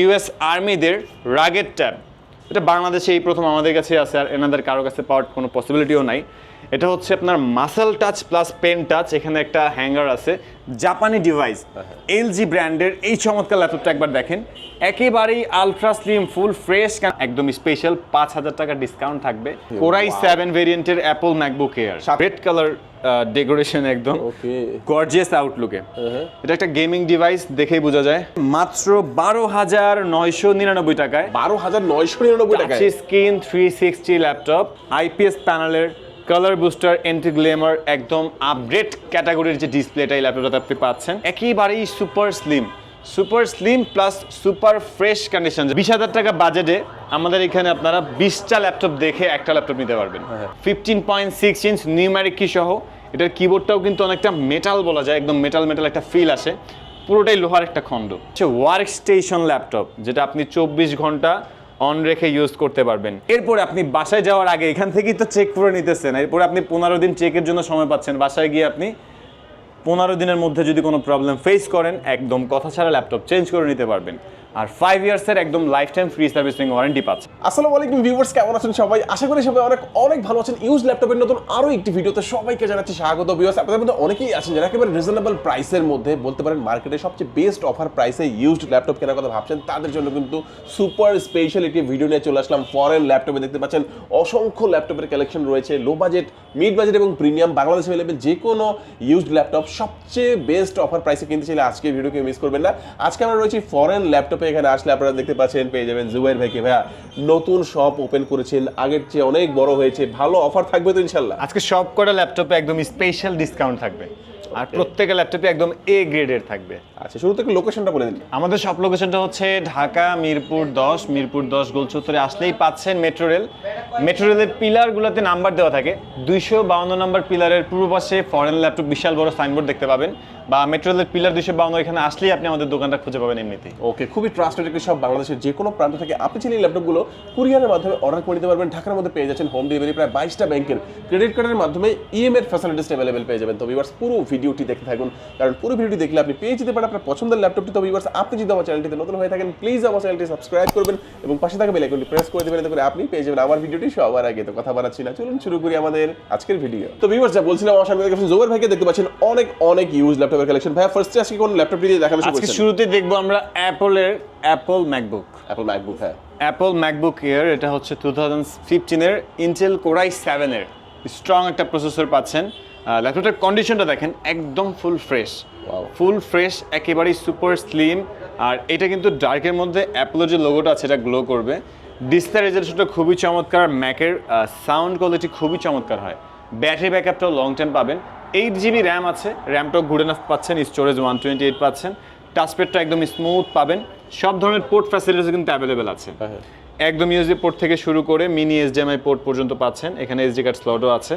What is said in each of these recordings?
US আর্মিদের rugged tab এটা বাংলাদেশে এই প্রথম আমাদের কাছে আছে, আর এনাদের কারও কাছে পাওয়ার কোনো পসিবিলিটিও নাই। এটা হচ্ছে আপনার muscle touch plus pen touch এখানে একটা হ্যাঙ্গার আছে। জাপানি ডিভাইস এলজি ব্র্যান্ডের এই চমৎকার ল্যাপটপটা একবার দেখেন। একেবারেই আলট্রা স্লিম ফুল ফ্রেশ একদম স্পেশাল পাঁচ হাজার টাকা ডিসকাউন্ট থাকবে। কোরাই সেভেন ভেরিয়েন্টের Apple MacBook Air red colour decoration একদম। গর্জিয়াস আউটলুকে এটা একটা গেমিং ডিভাইস দেখেই বোঝা যায়। মাত্র বারো হাজার নয়শো নিরানব্বই টাকায়। বারো হাজার নয়শো নিরানব্বই টাকায়? Screen three sixty laptop IPS প্যানেলের কালার বুস্টার এন্টি গ্লেমার একদম আপডেট ক্যাটাগরির যে ডিসপ্লেটা এই ল্যাপটপটাতে আপনি পাচ্ছেন একেবারেই super slim super slim plus super fresh condition বিশ হাজার টাকা বাজেটে আমাদের এখানে আপনারা বিশটা ল্যাপটপ দেখে একটা ল্যাপটপ নিতে পারবেন। Fifteen point six inch numeric key সহ। এটার কিবোর্ডটাও কিন্তু অনেকটা মেটাল বলা যায় একদম মেটাল মেটাল একটা ফিল আসে। পুরোটাই লোহার একটা খণ্ড। হচ্ছে ওয়ার্ক স্টেশন ল্যাপটপ যেটা আপনি চব্বিশ ঘণ্টা অন রেখে ইউজ করতে পারবেন। এরপরে আপনি বাসায় যাওয়ার আগে এখান থেকেই তো চেক করে নিতেছেন। এরপরে আপনি পনেরো দিন চেকের জন্য সময় পাচ্ছেন। বাসায় গিয়ে আপনি পনেরো দিনের মধ্যে যদি কোনো প্রবলেম ফেস করেন, একদম কথা ছাড়া ল্যাপটপ চেঞ্জ করে নিতে পারবেন। আর ফাইভ ইয়ার্সের একদম life time free servicing warranty পাচ্ছেন আসসালামু আলাইকুম ভিউয়ার্স কেমন আছেন সবাই? আশা করি সবাই অনেক অনেক ভালো আছেন। ইউজ ল্যাপটপের নতুন আরও একটি ভিডিওতে সবাইকে জানাচ্ছি স্বাগত। ভিউয়ার্স আপনাদের মধ্যে অনেকেই আছেন যারা একেবারে রিজনেবল প্রাইসের মধ্যে, বলতে পারেন মার্কেটে সবচেয়ে বেস্ট অফার প্রাইসে ইউজড ল্যাপটপ কেনার কথা ভাবছেন, তাদের জন্য কিন্তু সুপার স্পেশাল একটি ভিডিও নিয়ে চলে আসলাম। ফরেন ল্যাপটপে দেখতে পাচ্ছেন, অসংখ্য ল্যাপটপের কালেকশন রয়েছে লো বাজেট মিড বাজেট এবং প্রিমিয়াম বাংলাদেশে অ্যাভেলেবেল যে কোনো ইউজড ল্যাপটপ সবচেয়ে বেস্ট অফার প্রাইসে কিনতে চাইলে আজকে ভিডিওকে মিস করবেন না। আজকে আমরা রয়েছি ফরেন ল্যাপটপে এখানে আসলে আপনারা দেখতে পাচ্ছেন, পেয়ে যাবেন জুবাইর ভাইকে। ভাইয়া, নতুন শপ ওপেন করেছেন, আগের চেয়ে অনেক বড় হয়েছে, ভালো অফার থাকবে তো ইনশাল্লাহ আজকে সব কটা ল্যাপটপে একদম স্পেশাল ডিসকাউন্ট থাকবে। আর প্রত্যেকটা ল্যাপটপে একদম এ গ্রেডের থাকবে। আচ্ছা শুরু থেকে লোকেশনটা বলে দিন। আমাদের সব লোকেশনটা হচ্ছে ঢাকা মিরপুর দশ মিরপুর দশ গোল চত্বরে আসলেই পাচ্ছেন মেট্রো রেল মেট্রো রেলের পিলারগুলোতে নাম্বার দেওয়া থাকে। দুইশো বাউন্ন নাম্বার পিলারের পূর্ব পাশে ফরেন ল্যাপটপ বিশাল বড় সাইনবোর্ড দেখতে পাবেন। বা মেট্রো রেলের পিলার দুইশো বাউন্ন এখানে আসলেই আপনি আমাদের দোকানটা খুঁজে পাবেন এমনিতেই। ওকে খুবই ট্রাস্টেড একটি সব বাংলাদেশের যে কোনো প্রান্ত থেকে। আপনি চাইলে ল্যাপটপগুলো কুরিয়ারের মাধ্যমে অর্ডার করে দিতে পারবেন। ঢাকার মধ্যে পেয়ে যাচ্ছেন হোম ডেলিভারি প্রায় বাইশটা ব্যাংকের ক্রেডিট কার্ডের মাধ্যমে ইএমআই এর ফ্যাসিলিটিস অ্যাভেলেবেল পেয়ে যাবেন। তো ভিউয়ার্স পুরো ভিডিওটি দেখতে থাকুন। কারণ পুরো ভিডিওটি দেখলে আপনি পেয়ে যেতে পারেন আপনার পছন্দের ল্যাপটপটি। তো ভিউয়ার্স আপনি যদি আমার চ্যানেলটিতে নতুন হয়ে থাকেন প্লিজ আমার চ্যানেলটি সাবস্ক্রাইব করবেন এবং পাশে থাকা বেল আইকনটি প্রেস করে দেবেন এতে করে আপনি পেয়ে যাবেন আমার ভিডিওটি সবার আগে। তো কথা বাড়াচ্ছি না চলুন শুরু করি আমাদের আজকের ভিডিও তো ভিউয়ার্স যা বলছিলাম আমার সামনে দেখতে জোবার ভাইকে দেখতে পাচ্ছেন অনেক অনেক ইউজ ল্যাপটপের কালেকশন ভাই ফার্স্টে আজকে কোন ল্যাপটপটি দিয়ে দেখানো আজকে শুরুতে দেখব আমরা অ্যাপলের অ্যাপল ম্যাকবুক অ্যাপল ম্যাকবুক হ্যাঁ। অ্যাপল ম্যাকবুক এয়ার এটা হচ্ছে টু থাউজেন্ড ফিফটিনের ইন্টেল কোরাই সেভেনের স্ট্রং একটা প্রসেসর পাচ্ছেন। ল্যাপটপটার কন্ডিশনটা দেখেন একদম ফুল ফ্রেশ ফুল ফ্রেশ একেবারেই সুপার স্লিম আর এটা কিন্তু ডার্কের মধ্যে অ্যাপলের যে লোগোটা আছে এটা গ্লো করবে। ডিসপ্লে রেজলিউশনটা খুবই চমৎকার ম্যাকের সাউন্ড কোয়ালিটি খুবই চমৎকার হয়। ব্যাটারি ব্যাকআপটাও লং টাইম পাবেন। এইট জিবি র্যাম আছে র্যামটাও গুড এনাফ পাচ্ছেন স্টোরেজ ওয়ান টোয়েন্টি এইট পাচ্ছেন। টাচপ্যাডটা একদম স্মুথ পাবেন। সব ধরনের পোর্ট ফ্যাসিলিটিস কিন্তু অ্যাভেলেবেল আছে। হ্যাঁ। একদম ইউএসডি পোর্ট থেকে শুরু করে মিনি এইচডিএমআই পোর্ট পর্যন্ত পাচ্ছেন। এখানে এসডি কার্ড স্লটও আছে।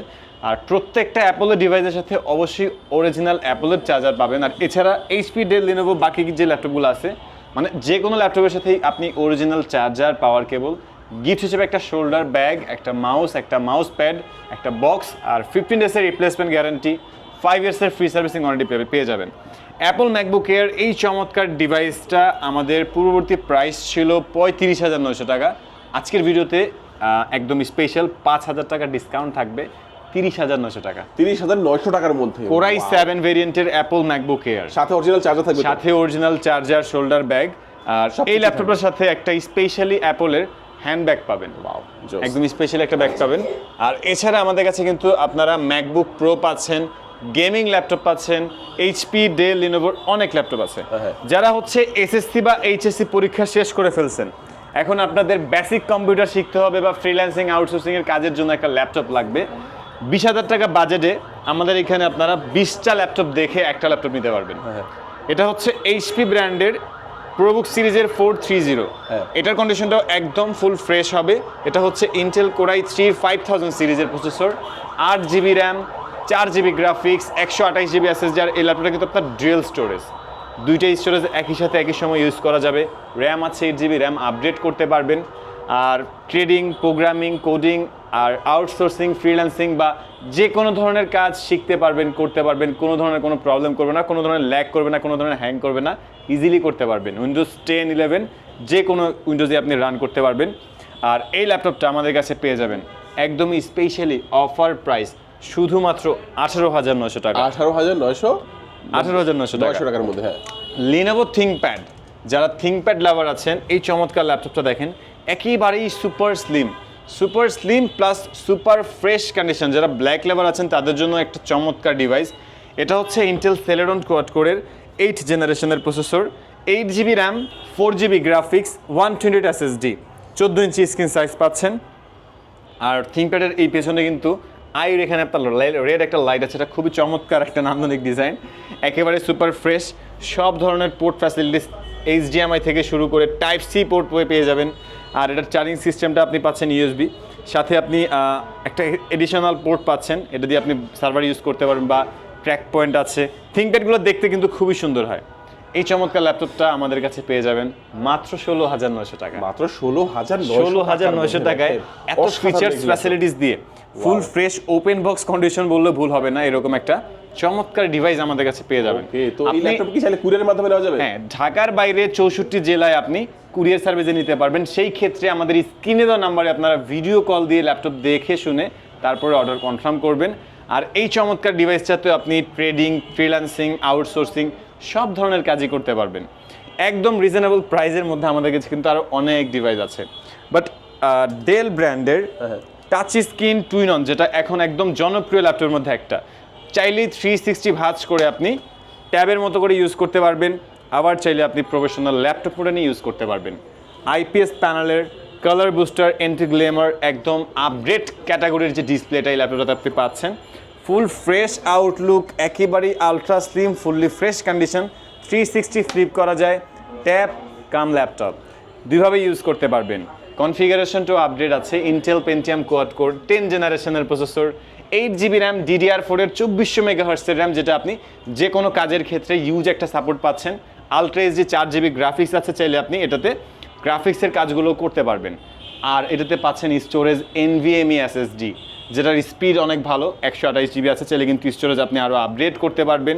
আর প্রত্যেকটা অ্যাপলের ডিভাইসের সাথে অবশ্যই অরিজিনাল অ্যাপলের চার্জার পাবেন। আর এছাড়া এইচপি ডেল লিনোভো বাকি যে ল্যাপটপগুলো আছে মানে যে কোনো ল্যাপটপের সাথেই আপনি original charger power cable gift হিসেবে একটা শোল্ডার ব্যাগ একটা মাউস একটা মাউস প্যাড একটা বক্স আর ফিফটিন ডেসের রিপ্লেসমেন্ট গ্যারান্টি ফাইভ ইয়ার্সের ফ্রি সার্ভিসিং ওয়ারেন্টি পেয়ে পেয়ে যাবেন। অ্যাপল ম্যাকবুক এর এই চমৎকার ডিভাইসটা আমাদের পূর্ববর্তী প্রাইস ছিল পঁয়ত্রিশ হাজার নয়শো টাকা। আজকের ভিডিওতে একদম স্পেশাল পাঁচ হাজার টাকা ডিসকাউন্ট থাকবে তিরিশ হাজার নয়শো টাকা। তিরিশ হাজার নয়শো টাকার মধ্যে। কোরাই সেভেন ভেরিয়েন্টের অ্যাপল ম্যাকবুক এয়ার সাথে অরিজিনাল চার্জার থাকবে সাথে অরিজিনাল চার্জার শোল্ডার ব্যাগ আর এই ল্যাপটপের সাথে একটা স্পেশালি অ্যাপলের হ্যান্ড ব্যাগ পাবেন একদম স্পেশাল একটা ব্যাগ পাবেন। আর এছাড়া আমাদের কাছে কিন্তু আপনারা ম্যাকবুক প্রো পাচ্ছেন। গেমিং ল্যাপটপ পাচ্ছেন এইচপি ডে লিনোভোর অনেক ল্যাপটপ আছে হ্যাঁ। যারা হচ্ছে এসএসসি বা এইচএসসি পরীক্ষা শেষ করে ফেলছেন এখন আপনাদের বেসিক কম্পিউটার শিখতে হবে বা ফ্রিল্যান্সিং আউটসোর্সিং এর কাজের জন্য একটা ল্যাপটপ লাগবে বিশ হাজার টাকা বাজেটে আমাদের এখানে আপনারা বিশটা ল্যাপটপ দেখে একটা ল্যাপটপ নিতে পারবেন হ্যাঁ। এটা হচ্ছে এইচপি ব্র্যান্ডের প্রোবুক সিরিজের ফোর থ্রি জিরো হ্যাঁ। এটার কন্ডিশনটাও একদম ফুল ফ্রেশ হবে এটা হচ্ছে Intel core i three five thousand সিরিজের প্রসেসর আট জিবি র্যাম চার জিবি গ্রাফিক্স একশো আঠাশ জিবি এসএসডি এই ল্যাপটপটা কিন্তু আপনার ডুয়েল স্টোরেজ দুইটাই স্টোরেজ একই সাথে একই সময় ইউজ করা যাবে। র্যাম আছে এইট জিবি র্যাম আপডেট করতে পারবেন। আর ট্রেডিং প্রোগ্রামিং কোডিং আর আউটসোর্সিং ফ্রিল্যান্সিং বা যে কোনো ধরনের কাজ শিখতে পারবেন, করতে পারবেন, কোনো ধরনের কোনো প্রবলেম করবে না, কোনো ধরনের ল্যাক করবে না, কোনো ধরনের হ্যাং করবে না ইজিলি করতে পারবেন। উইন্ডোজ টেন ইলেভেন যে কোনো উইন্ডোজে আপনি রান করতে পারবেন। আর এই ল্যাপটপটা আমাদের কাছে পেয়ে যাবেন। একদমই স্পেশালি অফার প্রাইস শুধুমাত্র আঠারো হাজার নশো টাকা। আঠারো হাজার নয়শো? আঠারো হাজার নয়শো নয়শো টাকার মধ্যে হ্যাঁ। লিনোভো থিঙ্কপ্যাড যারা থিঙ্কপ্যাড লাভার আছেন এই চমৎকার ল্যাপটপটা দেখেন একেবারেই super slim super slim plus super fresh condition যারা ব্ল্যাক লেভার আছেন তাদের জন্য একটা চমৎকার ডিভাইস এটা হচ্ছে ইন্টেল সেলেরন কোয়াড কোরের এইট জেনারেশনের processor eight GB RAM four GB graphics one twenty SSD চোদ্দ ইঞ্চি স্ক্রিন সাইজ পাচ্ছেন। আর থিঙ্কপ্যাডের এই পেছনে কিন্তু আইর এখানে আপনার রেড একটা লাইট আছে, এটা খুবই চমৎকার একটা নান্দনিক ডিজাইন একেবারে সুপার ফ্রেশ সব ধরনের পোর্ট ফ্যাসিলিটিস এইচডিএমআই থেকে শুরু করে টাইপ সি পোর্ট পেয়ে যাবেন। আর এটার চার্জিং সিস্টেমটা আপনি পাচ্ছেন ইউএসবি সাথে আপনি একটা এডিশনাল পোর্ট পাচ্ছেন, এটা দিয়ে আপনি সার্ভার ইউজ করতে পারবেন বা ট্র্যাক পয়েন্ট আছে। থিঙ্কপ্যাডগুলো দেখতে কিন্তু খুবই সুন্দর হয়। এই চমৎকার ল্যাপটপটা আমাদের কাছে পেয়ে যাবেন মাত্র ষোলো হাজার নয়শো টাকা। মাত্র ষোলো হাজার ষোলো হাজার নয়শো টাকায় এত ফিচার্স ফ্যাসিলিটিস দিয়ে full fresh open box condition বললে ভুল হবে না এরকম একটা চমৎকার ডিভাইস আমাদের কাছে পেয়ে যাবেন। তো এই ল্যাপটপ কি চাইলে কুরিয়ারের মাধ্যমে নেওয়া যাবে? হ্যাঁ ঢাকার বাইরে চৌষট্টি জেলায় আপনি কুরিয়ার সার্ভিসে নিতে পারবেন। সেই ক্ষেত্রে আমাদের স্ক্রিনে দেওয়া নাম্বারে আপনারা ভিডিও কল দিয়ে ল্যাপটপ দেখে শুনে তারপরে অর্ডার কনফার্ম করবেন। আর এই চমৎকার ডিভাইসটাতে আপনি ট্রেডিং ফ্রিল্যান্সিং আউটসোর্সিং সব ধরনের কাজই করতে পারবেন। একদম রিজনেবল প্রাইসের মধ্যে আমাদের কাছে কিন্তু আরও অনেক ডিভাইস আছে। বাট ডেল ব্র্যান্ডের। Touch screen two in one যেটা এখন একদম জনপ্রিয় ল্যাপটপের মধ্যে একটা। চাইলেই থ্রি সিক্সটি ভাজ করে আপনি ট্যাবের মতো করে ইউজ করতে পারবেন। আবার চাইলে আপনি প্রফেশনাল ল্যাপটপ মোডে নিয়ে ইউজ করতে পারবেন। আইপিএস প্যানেলের কালার বুস্টার এন্টি গ্লেমার একদম আপগ্রেড ক্যাটাগরির যে ডিসপ্লেটা এই ল্যাপটপটাতে আপনি পাচ্ছেন। ফুল ফ্রেশ আউটলুক, একেবারেই ultra slim fully fresh condition three sixty flip করা যায় ট্যাব কাম ল্যাপটপ দুইভাবে ইউজ করতে পারবেন। কনফিগারেশনটাও আপডেট আছে Intel Pentium quad core ten জেনারেশনের processor eight GB RAM DDR ফোরের চব্বিশশো মেগাহার্সের র্যাম যেটা আপনি যে কোনো কাজের ক্ষেত্রে ইউজ একটা সাপোর্ট পাচ্ছেন। আলট্রা যে চার জিবি গ্রাফিক্স আছে চাইলে আপনি এটাতে গ্রাফিক্সের কাজগুলো করতে পারবেন। আর এটাতে পাচ্ছেন স্টোরেজ এনভিএমই এসএসডি যেটার স্পিড অনেক ভালো একশো আঠাশ জিবি আছে চাইলে কিন্তু স্টোরেজ আপনি আরও আপগ্রেড করতে পারবেন।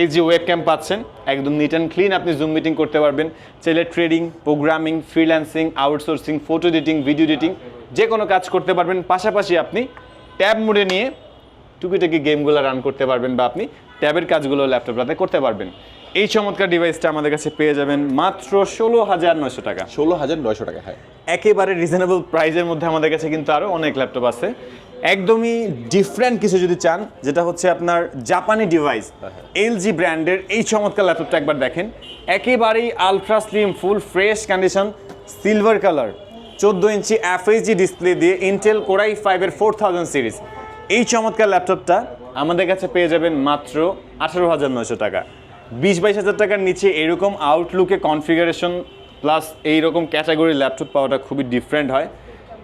এই যে ওয়েব ক্যাম্প পাচ্ছেন একদম নিট অ্যান্ড ক্লিন আপনি জুম মিটিং করতে পারবেন। চাইলে trading programming freelancing outsourcing photo editing video editing যে কোনো কাজ করতে পারবেন। পাশাপাশি আপনি ট্যাব মোডে নিয়ে টুকিটাকি গেমগুলো রান করতে পারবেন বা আপনি ট্যাবের কাজগুলো ল্যাপটপটাতে করতে পারবেন। এই চমৎকার ডিভাইসটা আমাদের কাছে পেয়ে যাবেন মাত্র ষোলো হাজার নয়শো টাকা। ষোলো হাজার নয়শো টাকা হ্যাঁ। একেবারে রিজনেবল প্রাইসের মধ্যে আমাদের কাছে কিন্তু আরও অনেক ল্যাপটপ আছে। একদমই ডিফারেন্ট কিছু যদি চান, যেটা হচ্ছে আপনার জাপানি ডিভাইস এলজি ব্র্যান্ডের এই চমৎকার ল্যাপটপটা একবার দেখেন। একেবারেই ultra slim full fresh condition silver colour চোদ্দ ইঞ্চি এফএইচডি ডিসপ্লে দিয়ে ইন্টেল কোরাই ফাইভের ফোর থাউজেন্ড সিরিজ এই চমৎকার ল্যাপটপটা আমাদের কাছে পেয়ে যাবেন মাত্র আঠারো হাজার নয়শো টাকা। বিশ বাইশ হাজার টাকার নিচে এরকম আউটলুকে কনফিগারেশন প্লাস এইরকম ক্যাটাগরির ল্যাপটপ পাওয়াটা খুবই ডিফারেন্ট হয়।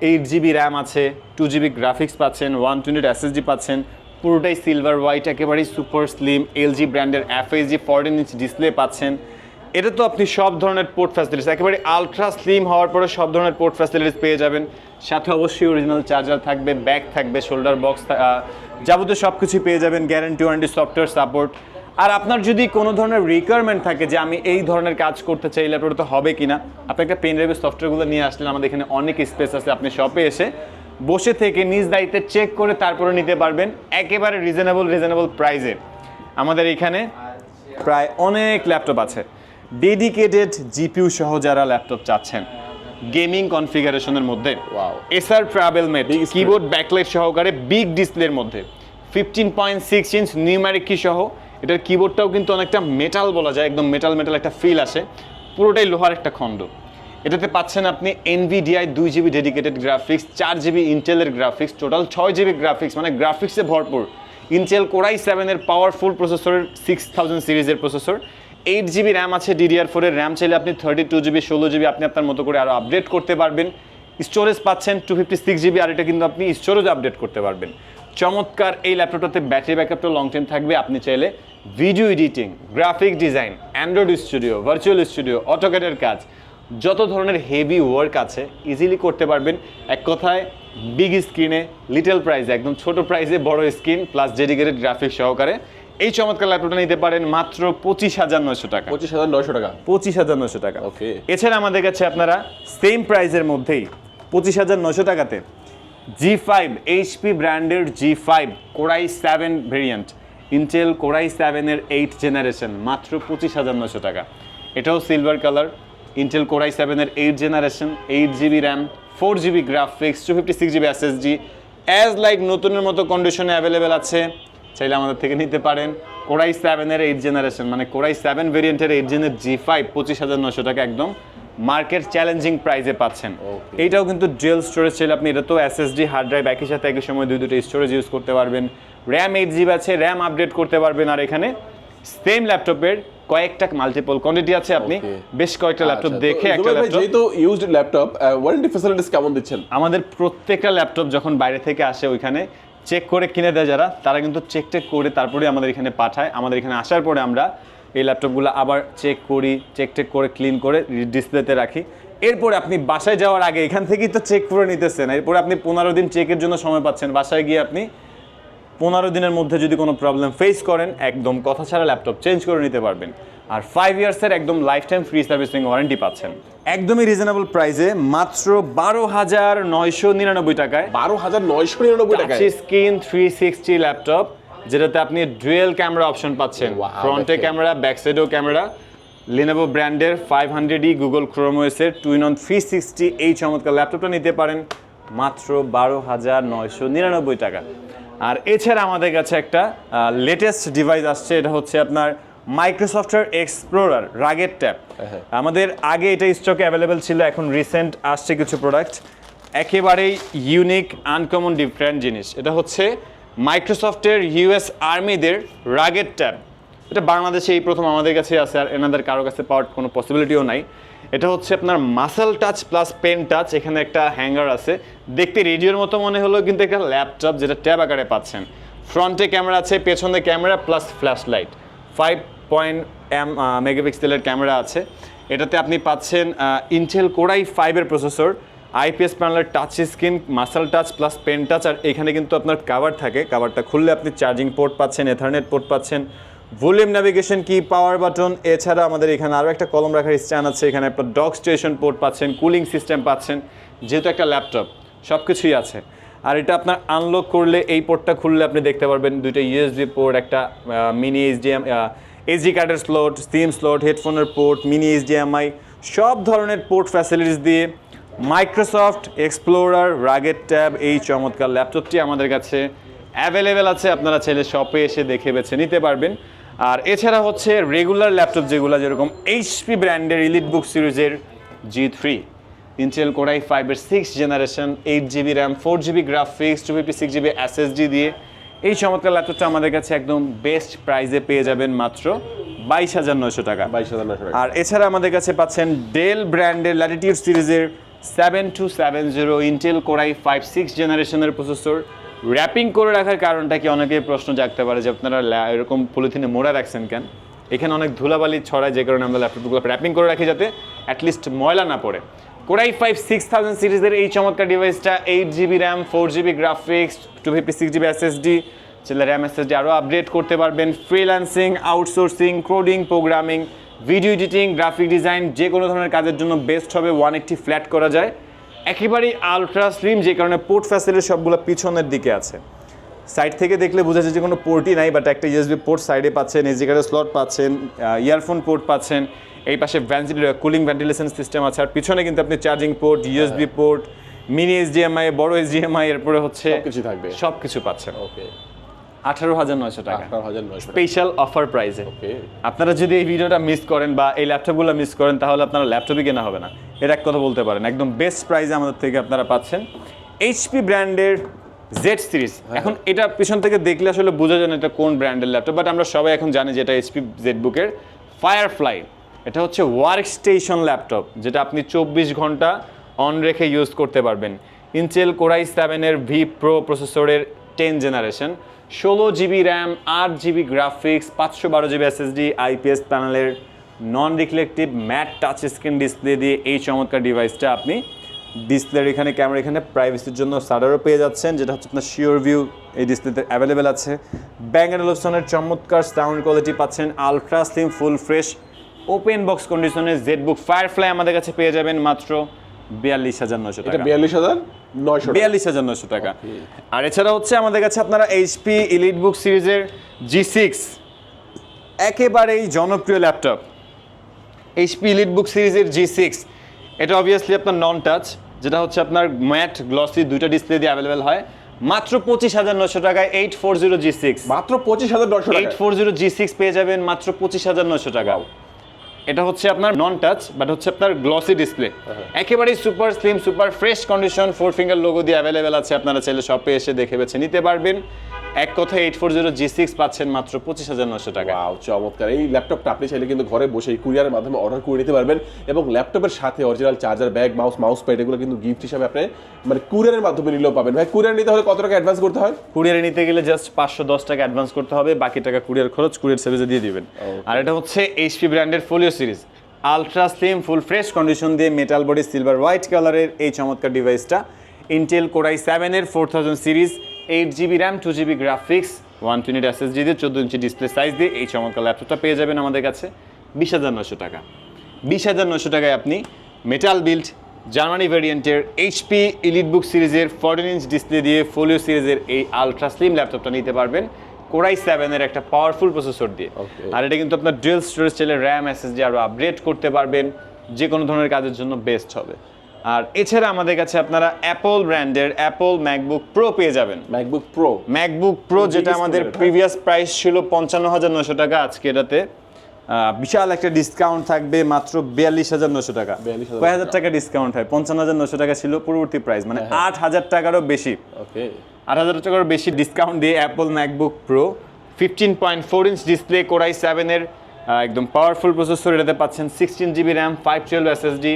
এইট জিবি র্যাম আছে টু জিবি গ্রাফিক্স পাচ্ছেন ওয়ান টোয়েন্টি এসএসডি পাচ্ছেন, পুরোটাই সিলভার হোয়াইট একেবারেই সুপার স্লিম এলজি ব্র্যান্ডের এফএসজি ফোরটিন ইঞ্চ ডিসপ্লে পাচ্ছেন। এটা তো আপনি সব ধরনের পোর্ট ফ্যাসিলিটিস একেবারে আলট্রা স্লিম হওয়ার পরে সব ধরনের পোর্ট ফ্যাসিলিটিস পেয়ে যাবেন। সাথে অবশ্যই অরিজিনাল চার্জার থাকবে ব্যাগ থাকবে শোল্ডার বক্স যাবতীয় সব কিছুই পেয়ে যাবেন গ্যারান্টি ওয়ারেন্টি সফটওয়্যার সাপোর্ট আর আপনার যদি কোনো ধরনের রিকোয়ারমেন্ট থাকে যে আমি এই ধরনের কাজ করতে চাই ল্যাপটপে তো হবে কিনা আপনি একটা পেন ড্রাইভের সফটওয়্যারগুলো নিয়ে আসলেন আমাদের এখানে অনেক স্পেস আছে আপনি শপে এসে বসে থেকে নিজ দায়িত্বে চেক করে তারপরে নিতে পারবেন একেবারে রিজনেবল রিজনেবল প্রাইসে আমাদের এখানে প্রায় অনেক ল্যাপটপ আছে ডেডিকেটেড জিপিউ সহ যারা ল্যাপটপ চাচ্ছেন গেমিং কনফিগারেশনের মধ্যে. Acer TravelMate. কিবোর্ড ব্যাকলাইট সহকারে বিগ ডিসপ্লের মধ্যে fifteen point six inch numeric key সহ এটার কিবোর্ডটাও কিন্তু অনেকটা মেটাল বলা যায়, একদম মেটাল মেটাল একটা ফিল আসে। পুরোটাই লোহার একটা খণ্ড। এটাতে পাচ্ছেন আপনি এনভিডিআই দুই জিবি ডেডিকেটেড গ্রাফিক্স চার জিবি ইন্টেলের গ্রাফিক্স টোটাল ছয় জিবি গ্রাফিক্স মানে গ্রাফিক্সে ভরপুর। ইন্টেল কোরাই সেভেনের পাওয়ারফুল প্রসেসরের সিক্স থাউজেন্ড সিরিজের প্রসেসর এইট জিবি র্যাম আছে ডিডিআর ফোরের র্যাম চাইলে আপনি থার্টি টু জিবি ষোলো জিবি আপনি আপনার মতো করে আরও আপডেট করতে পারবেন। স্টোরেজ পাচ্ছেন টু ফিফটি সিক্স জিবি আর এটা কিন্তু আপনি স্টোরেজ আপডেট করতে পারবেন। চমৎকার এই ল্যাপটপটাতে ব্যাটারি ব্যাকআপটা লং টাইম থাকবে আপনি চাইলে video editing graphic design Android Studio virtual studio অটোকেটের কাজ যত ধরনের হেভি ওয়ার্ক আছে ইজিলি করতে পারবেন। এক কথায় বিগ স্ক্রিনে লিটল প্রাইজে একদম ছোট প্রাইজে বড় স্ক্রিন প্লাস ডেডিকেটেড গ্রাফিক্স সহকারে। এই চমৎকার ল্যাপটপটা নিতে পারেন মাত্র পঁচিশ হাজার নয়শো টাকা। পঁচিশ হাজার নয়শো টাকা। পঁচিশ হাজার নয়শো টাকা। ওকে এছাড়া আমাদের কাছে আপনারা সেম প্রাইজের মধ্যেই পঁচিশ হাজার নশো টাকাতে জি ফাইভ এইচপি ব্র্যান্ডের G five core i seven variant Intel core i সেভেনের এইট জেনারেশন মাত্র পঁচিশ হাজার নশো টাকা। এটাও silver colour Intel core i সেভেনের eight generation eight GB RAM four GB graphics two fifty six GB SSD as like নতুনের মতো কন্ডিশনে অ্যাভেলেবেল আছে, চাইলে আমাদের থেকে নিতে পারেন। কোরাই সেভেনের এইট জেনারেশন মানে কোরাই সেভেন ভেরিয়েন্টের এইট জেনের জি ফাইভ পঁচিশ হাজার নশো টাকা একদম মার্কেট চ্যালেঞ্জিং প্রাইসে পাচ্ছেন। এইটাও কিন্তু ডুয়েল স্টোরেজ চাইলে আপনি এটা তো এসএসডি হার্ড ড্রাইভ একই সাথে একই সময় দুই দুটো স্টোরেজ ইউজ করতে পারবেন। র্যাম এইট জিবি আছে র্যাম আপডেট করতে পারবেন। আর এখানে সেম ল্যাপটপের কয়েকটা মাল্টিপল কোয়ান্টিটি আছে আপনি। বেশ কয়েকটা ল্যাপটপ আচ্ছা, দেখে একটা ল্যাপটপ যেহেতু ইউজড ল্যাপটপ ওয়ারেন্টি ফ্যাসিলিটিস কেমন দিচ্ছেন? আমাদের প্রত্যেকটা ল্যাপটপ যখন বাইরে থেকে আসে ওইখানে চেক করে কিনে দেয় যারা তারা কিন্তু চেক টেক করে তারপরে আমাদের এখানে পাঠায়। আমাদের এখানে আসার পরে আমরা এই ল্যাপটপগুলো আবার চেক করি চেক টেক করে ক্লিন করে ডিসপ্লেতে রাখি। এরপরে আপনি বাসায় যাওয়ার আগে এখান থেকেই তো চেক করে নিতেছেন। এরপরে আপনি পনেরো দিন চেকের জন্য সময় পাচ্ছেন। বাসায় গিয়ে আপনি পনেরো দিনের মধ্যে যদি কোনো প্রবলেম ফেস করেন একদম কথা ছাড়া ল্যাপটপ চেঞ্জ করে নিতে পারবেন। আর ফাইভ ইয়ার্সের একদম life time free servicing warranty পাচ্ছেন। একদমই রিজনেবল প্রাইসে মাত্র বারো হাজার নয়শো নিরানব্বই টাকায় বারো হাজার নয়শো নিরানব্বই টাকায়? স্ক্রিন থ্রি সিক্সটি ল্যাপটপ যেটাতে আপনি ডুয়েল ক্যামেরা অপশন পাচ্ছেন। ফ্রন্টে ক্যামেরা ব্যাক সাইডেও ক্যামেরা। লিনোভো ব্র্যান্ডের ফাইভ হান্ড্রেডই Google ক্রোমোয়েসের two in one three sixty এই চমৎকার ল্যাপটপটা নিতে পারেন মাত্র বারো হাজার নয়শো নিরানব্বই টাকা। আর এছাড়া আমাদের কাছে একটা লেটেস্ট ডিভাইস আসছে এটা হচ্ছে আপনার মাইক্রোসফটের এক্সপ্লোরার রাগের ট্যাব হ্যাঁ। আমাদের আগে এটা স্টকে অ্যাভেলেবেল ছিল এখন রিসেন্ট আসছে কিছু প্রোডাক্ট একেবারেই ইউনিক আনকমন ডিফারেন্ট জিনিস। এটা হচ্ছে মাইক্রোসফটের ইউএস আর্মিদের রাগের ট্যাব। এটা বাংলাদেশে এই প্রথম আমাদের কাছে আছে আর এনাদের কারও কাছে পাওয়ার কোনো পসিবিলিটিও নাই। এটা হচ্ছে আপনার muscle touch plus pen touch এখানে একটা হ্যাঙ্গার আছে। দেখতে রেডিওর মতো মনে হলো কিন্তু একটা ল্যাপটপ যেটা ট্যাব আকারে পাচ্ছেন। ফ্রন্টে ক্যামেরা আছে, পেছনে camera plus flash light five point M মেগাপিক্সেলের ক্যামেরা আছে। এটাতে আপনি পাচ্ছেন ইনটেল কোরাই ফাইভের প্রসেসর আইপিএস প্যানেলের touch screen muscle touch plus pen touch আর এখানে কিন্তু আপনার কাভার থাকে। কাভারটা খুললে আপনি চার্জিং পোর্ট পাচ্ছেন এথারনেট পোর্ট পাচ্ছেন volume navigation key power button এছাড়া আমাদের এখানে আরও একটা কলম রাখার স্ট্যান্ড আছে। এখানে আপনার ডক স্টেশন পোর্ট পাচ্ছেন কুলিং সিস্টেম পাচ্ছেন, যেহেতু একটা ল্যাপটপ সব কিছুই আছে। আর এটা আপনার আনলক করলে এই পোর্টটা খুললে আপনি দেখতে পারবেন দুইটা ইউএসবি পোর্ট একটা মিনি এইচডিএম এইচডি কার্ডের স্লট সিম স্লট হেডফোনের পোর্ট মিনি এইচডিএমআই সব ধরনের পোর্ট ফ্যাসিলিটিস দিয়ে মাইক্রোসফট এক্সপ্লোরার রাগেট ট্যাব এই চমৎকার ল্যাপটপটি আমাদের কাছে অ্যাভেলেবেল আছে। আপনারা চাইলে শপে এসে দেখে বেছে নিতে পারবেন। আর এছাড়া হচ্ছে রেগুলার ল্যাপটপ যেগুলো যেরকম এইচপি ব্র্যান্ডের ইলিট বুক সিরিজের G three Intel core i ফাইভের six generation eight GB RAM four GB graphics two fifty six GB SSD দিয়ে এই চমৎকার ল্যাপটপটা আমাদের কাছে একদম বেস্ট প্রাইজে পেয়ে যাবেন মাত্র বাইশ হাজার নয়শো টাকা। বাইশ হাজার নয়শো আর এছাড়া আমাদের কাছে পাচ্ছেন ডেল ব্র্যান্ডের ল্যাটিটিউড সিরিজের seven two seven zero Intel core i five six জেনারেশনের প্রসেসর র্যাপিং করে রাখার কারণটা কি অনেকেই প্রশ্ন জাগতে পারে যে আপনারা এরকম পলিথিনে মোড়া রাখছেন কেন? এখানে অনেক ধুলাবালি ছড়ায় যে কারণে আমরা ল্যাপটপগুলো র্যাপিং করে রাখি যাতে অ্যাটলিস্ট ময়লা না পড়ে। কোরাই ফাইভ সিক্স থাউজেন্ড সিরিজের এই চমৎকার ডিভাইসটা eight GB RAM four GB graphics two fifty six GB SSD চাইলে র্যাম এসএসডি আরও আপডেট করতে পারবেন। Freelancing outsourcing coding programming video editing graphic design যে কোনো ধরনের কাজের জন্য বেস্ট হবে ওয়ান একটি ফ্ল্যাট করা যায়। একেবারেই আলট্রা স্লিম যে কারণে পোর্ট ফ্যাসিলিটি সবগুলো পিছনের দিকে আছে। সাইড থেকে দেখলে বোঝা যায় যে কোনো পোর্টই নাই বাট একটা ইউএসবি পোর্ট সাইডে পাচ্ছেন এসডি কার্ডের স্লট পাচ্ছেন ইয়ারফোন পোর্ট পাচ্ছেন এই পাশে কুলিং ভেন্টিলেশন সিস্টেম আছে আর পিছনে কিন্তু আপনি charging port USB port mini HDMI বড় এইচডিএমআই এরপরে হচ্ছে সবকিছু থাকবে। সব কিছু পাচ্ছেন। ওকে আঠারো হাজার নয়শো টাকা। আঠারো হাজার নয়শো স্পেশাল অফার প্রাইসে আপনারা যদি এই ভিডিওটা মিস করেন বা এই ল্যাপটপগুলো মিস করেন তাহলে আপনারা ল্যাপটপই কেনা হবে না। এর এক কথা বলতে পারেন একদম বেস্ট প্রাইসে আমাদের থেকে আপনারা পাচ্ছেন। এইচপি ব্র্যান্ডের জেড সিরিজ এখন এটা পিছন থেকে দেখলে আসলে বোঝা যায় না এটা কোন ব্র্যান্ডের ল্যাপটপ বাট আমরা সবাই এখন জানি যে এটা এইচপি জেড বুকের ফায়ারফ্লাই এটা হচ্ছে ওয়ার্ক স্টেশন ল্যাপটপ যেটা আপনি চব্বিশ ঘণ্টা অন রেখে ইউজ করতে পারবেন। ইন্টেল কোরাই সেভেনের ভি প্রো প্রসেসরের টেন জেনারেশন ষোলো জিবি র্যাম আট জিবি গ্রাফিক্স পাঁচশো বারো জিবি এসএসডি আইপিএস প্যানেলের non reflective matte touch screen display দিয়ে এই চমৎকার ডিভাইসটা আপনি ডিসপ্লের এখানে ক্যামেরা এখানে প্রাইভেসির জন্য সাডারও পেয়ে যাচ্ছেন, যেটা হচ্ছে আপনার শিওর ভিউ এই ডিসপ্লেতে অ্যাভেলেবেল আছে। ব্যাঙ্গ অ্যান্ড চমৎকার সাউন্ড কোয়ালিটি পাচ্ছেন ultra slim full fresh open box কন্ডিশনে জেড বুক ফায়ারফ্লাই আমাদের কাছে পেয়ে যাবেন মাত্র বিয়াল্লিশ হাজার নশো এটা টাকা। বিয়াল্লিশ হাজার নয়শো বিয়াল্লিশ হাজার নশো টাকা। আর এছাড়া হচ্ছে আমাদের কাছে আপনারা এইচপি ইলিট বুক সিরিজের জি সিক্স একেবারেই জনপ্রিয় ল্যাপটপ। এইচপি ইলিট বুক সিরিজের জি সিক্স এটা অবভিয়াসলি আপনার নন টাচ যেটা হচ্ছে আপনার ম্যাট গ্লসি দুইটা ডিসপ্লে দিয়ে অ্যাভেলেবেল হয়। মাত্র পঁচিশ হাজার নশো টাকায় eight four zero G six মাত্র পঁচিশ হাজার নয়শো eight four zero G six পেয়ে যাবেন মাত্র পঁচিশ হাজার নশো টাকা। এটা হচ্ছে আপনার নন টাচ বাট হচ্ছে আপনার গ্লসি ডিসপ্লে একেবারেই super slim super fresh condition four finger logo দিয়ে অ্যাভেলেবেল আছে। আপনারা চাইলে শপে এসে দেখে বেছে নিতে পারবেন। এক কথায় eight four zero G six পাচ্ছেন মাত্র পঁচিশ হাজার নশো টাকা। চমৎকার। এই ল্যাপটপটা আপনি চাইলে কিন্তু ঘরে বসে এই কুরিয়ারের মাধ্যমে অর্ডার করে নিতে পারবেন এবং ল্যাপটপের সাথে original charger bag mouse mouse pad এগুলো কিন্তু গিফট হিসাবে আপনি মানে কুরিয়ারের মাধ্যমে নিলেও পাবেন। ভাই কুরিয়ার নিতে হলে কত টাকা অ্যাডভান্স করতে হয়? কুরিয়ারে নিতে গেলে জাস্ট পাঁচশো দশ টাকা অ্যাডভান্স করতে হবে বাকি টাকা কুরিয়ার খরচ কুরিয়ার সার্ভিসে দিয়ে দিবেন। আর এটা হচ্ছে এইচপি ব্র্যান্ডের folio series ultra slim full fresh condition দিয়ে মেটাল বডি সিলভার হোয়াইট কালারের এই চমৎকার ডিভাইসটা ইন্টেল কোরাই সেভেনের four thousand series eight GB RAM two GB graphics one twenty SSD দিয়ে চোদ্দ ইঞ্চি ডিসপ্লে সাইজ দিয়ে এই চমৎকার ল্যাপটপটা পেয়ে যাবেন আমাদের কাছে। বিশ হাজার নশো টাকা। বিশ হাজার নশো টাকায় আপনি মেটাল বিল্ড জার্মানি ভ্যারিয়েন্টের এইচপি ইলিট বুক সিরিজের ফোরটিন ইঞ্চ ডিসপ্লে দিয়ে ফোলিও সিরিজের এই আলট্রা স্লিম ল্যাপটপটা নিতে পারবেন। কোরাই সেভেনের একটা পাওয়ারফুল প্রসেসর দিয়ে. আর এটা কিন্তু আপনার ডুয়েল স্টোরেজ চাইলে র্যাম এসএসডি আরও আপগ্রেড করতে পারবেন। যে কোনো ধরনের কাজের জন্য বেস্ট হবে। আর এছাড়া আমাদের কাছে আপনারা অ্যাপল ব্র্যান্ডের অ্যাপল ম্যাকবুক প্রো পেয়ে যাবেন। ম্যাকবুক প্রো ম্যাকবুক প্রো যেটা আমাদের হ্যাঁ? প্রিভিয়াস প্রাইস ছিল পঞ্চান্ন হাজার নশো টাকা আজকে এটাতে বিশাল একটা ডিসকাউন্ট থাকবে মাত্র বিয়াল্লিশ হাজার নশো টাকা। 42,000 কয় হাজার টাকা ডিসকাউন্ট হয় পঞ্চান্ন হাজার নশো টাকা ছিল পূর্ববর্তী প্রাইস মানে আট হাজার টাকারও বেশি। ওকে। আট হাজার টাকারও বেশি ডিসকাউন্ট দিয়ে Apple MacBook Pro fifteen point four inch display core i সেভেনের একদম পাওয়ারফুল প্রসেসর এটাতে পাচ্ছেন sixteen GB RAM five twelve SSD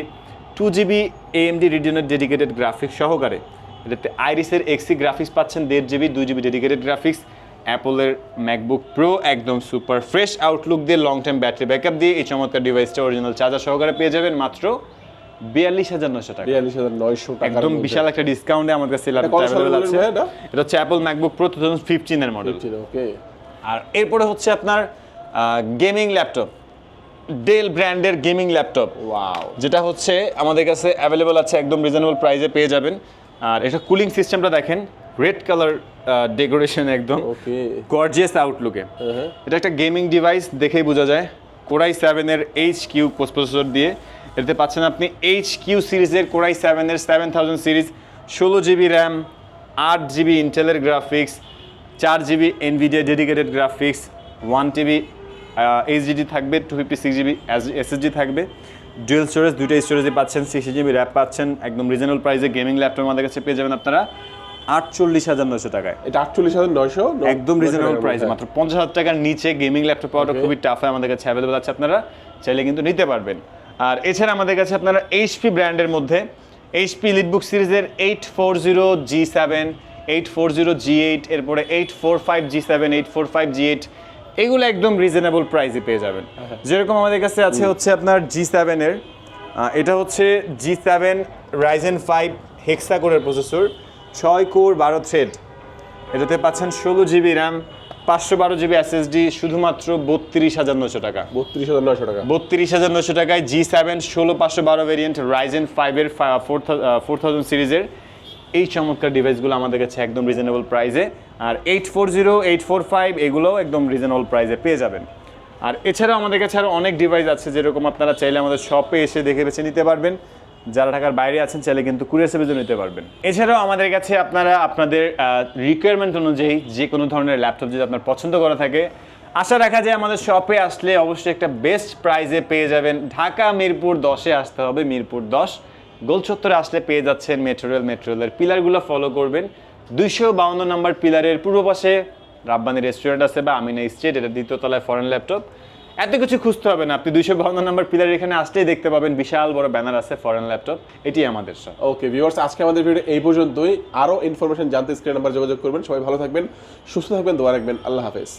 two GB AMD রিডিওনের dedicated graphics সহকারে। এটাতে আইরিসের এক্সি গ্রাফিক্স পাচ্ছেন দেড় জিবি দুই জিবি ডেডিকেটেড গ্রাফিক্স অ্যাপলের ম্যাকবুক প্রো একদম সুপার ফ্রেশ আউটলুক দিয়ে লং টাইম ব্যাটারি ব্যাকআপ দিয়ে এই চমৎকার ডিভাইসটা অরিজিনাল চার্জার সহকারে পেয়ে যাবেন মাত্র বিয়াল্লিশ হাজার নশো টাকা। বিয়াল্লিশ হাজার নয়শো টাকা একদম বিশাল একটা ডিসকাউন্টে আমার কাছে অ্যাভেলেবল আছে। এটা? হচ্ছে Apple MacBook Pro two thousand ফিফটিনের model okay আর এরপরে হচ্ছে আপনার গেমিং ল্যাপটপ ডেল ব্র্যান্ডের গেমিং ল্যাপটপ ওয়াও যেটা হচ্ছে আমাদের কাছে অ্যাভেলেবল আছে একদম রিজনেবল প্রাইসে পেয়ে যাবেন। আর এটা কুলিং সিস্টেমটা দেখেন রেড কালার ডেকোরেশন একদম। ওকে গর্জিয়াস আউটলুকে এটা একটা গেমিং ডিভাইস দেখেই বোঝা যায়। কোরাই সেভেনের এইচ কিউ প্রসেসর দিয়ে। এতে পাচ্ছেন আপনি এইচ কিউ সিরিজের কোরাই সেভেনের সেভেন থাউজেন্ড সিরিজ ষোলো জিবি র্যাম আট জিবি ইন্টেলের গ্রাফিক্স চার GB Nvidia dedicated graphics one TB HDD থাকবে two fifty six GB SSD থাকবে। ডুয়েল স্টোরেজ দুইটা স্টোরেজে পাচ্ছেন সিক্সটি জিবি র্যাপ পাচ্ছেন একদম রিজনেবল প্রাইসে গেমিং ল্যাপটপ আমাদের কাছে পেয়ে যাবেন আপনারা আটচল্লিশ হাজার নশো টাকায়। এটা আটচল্লিশ হাজার নয়শো একদম রিজনেবল প্রাইস মাত্র পঞ্চাশ হাজার টাকার নিচে গেমিং ল্যাপটপ পাওয়াটা খুবই টাফ হয় আমাদের কাছে অ্যাভেলেবল আছে আপনারা চাইলে কিন্তু নিতে পারবেন। আর এছাড়া আমাদের কাছে আপনারা এইচপি ব্র্যান্ডের মধ্যে এইচপি লিটবুক সিরিজের eight four zero G seven eight four zero G eight এরপরে eight four five G seven eight four five G eight এগুলো একদম রিজনেবল প্রাইসে পেয়ে যাবেন। যেরকম আমাদের কাছে আছে হচ্ছে আপনার জি সেভেনের এটা হচ্ছে G seven Ryzen five hexa কোরের প্রসেসর ছয় কোর বারো থ্রেড এটাতে পাচ্ছেন ষোলো জিবি র্যাম পাঁচশো বারো জিবি এসএসডি শুধুমাত্র বত্রিশ হাজার নশো টাকা। বত্রিশ হাজার নয়শো টাকা। বত্রিশ হাজার নশো টাকায় জি সেভেন ষোলো পাঁচশো বারো ভেরিয়েন্ট রাইজেন ফাইভের ফোর ফোর থাউজেন্ড সিরিজের এই চমৎকার ডিভাইসগুলো আমাদের কাছে একদম রিজনেবল প্রাইসে আর eight four zero eight four five এগুলোও একদম রিজনেবল প্রাইসে পেয়ে যাবেন। আর এছাড়াও আমাদের কাছে আরও অনেক ডিভাইস আছে যেরকম আপনারা চাইলে আমাদের শপে এসে দেখে বেছে নিতে পারবেন। যারা ঢাকার বাইরে আছেন চাইলে কিন্তু কুরিয়ার সার্ভিসও নিতে পারবেন। এছাড়াও আমাদের কাছে আপনারা আপনাদের রিকোয়ারমেন্ট অনুযায়ী যে কোনো ধরনের ল্যাপটপ যদি আপনার পছন্দ করা থাকে, আশা রাখা যায় আমাদের শপে আসলে অবশ্যই একটা বেস্ট প্রাইজে পেয়ে যাবেন। ঢাকা মিরপুর দশে আসতে হবে, মিরপুর দশ। গোল চত্বরে আসলে পেয়ে যাচ্ছেন মেট্রোরেল মেট্রোরেলের পিলারগুলো ফলো করবেন। দুইশো বাউন্ন নম্বর পিলারের পূর্ব পাশে রাব্বানি রেস্টুরেন্ট আছে বা আমিনা স্ট্রিট এটা দ্বিতীয় তলায় ফরেন ল্যাপটপ এত কিছু খুঁজতে হবে না, আপনি দুইশো বাউন্ন নম্বর পিলার এখানে আসলেই দেখতে পাবেন, বিশাল বড় ব্যানার আছে ফরেন ল্যাপটপ এটি আমাদের শপ ওকে ভিউয়ার্স আজকে আমাদের ভিডিও এই পর্যন্তই। আরও ইনফরমেশন জানতে স্ক্রিন নাম্বার যোগাযোগ করবেন। সবাই ভালো থাকবেন, সুস্থ থাকবেন, দোয়া রাখবেন। আল্লাহ হাফেজ।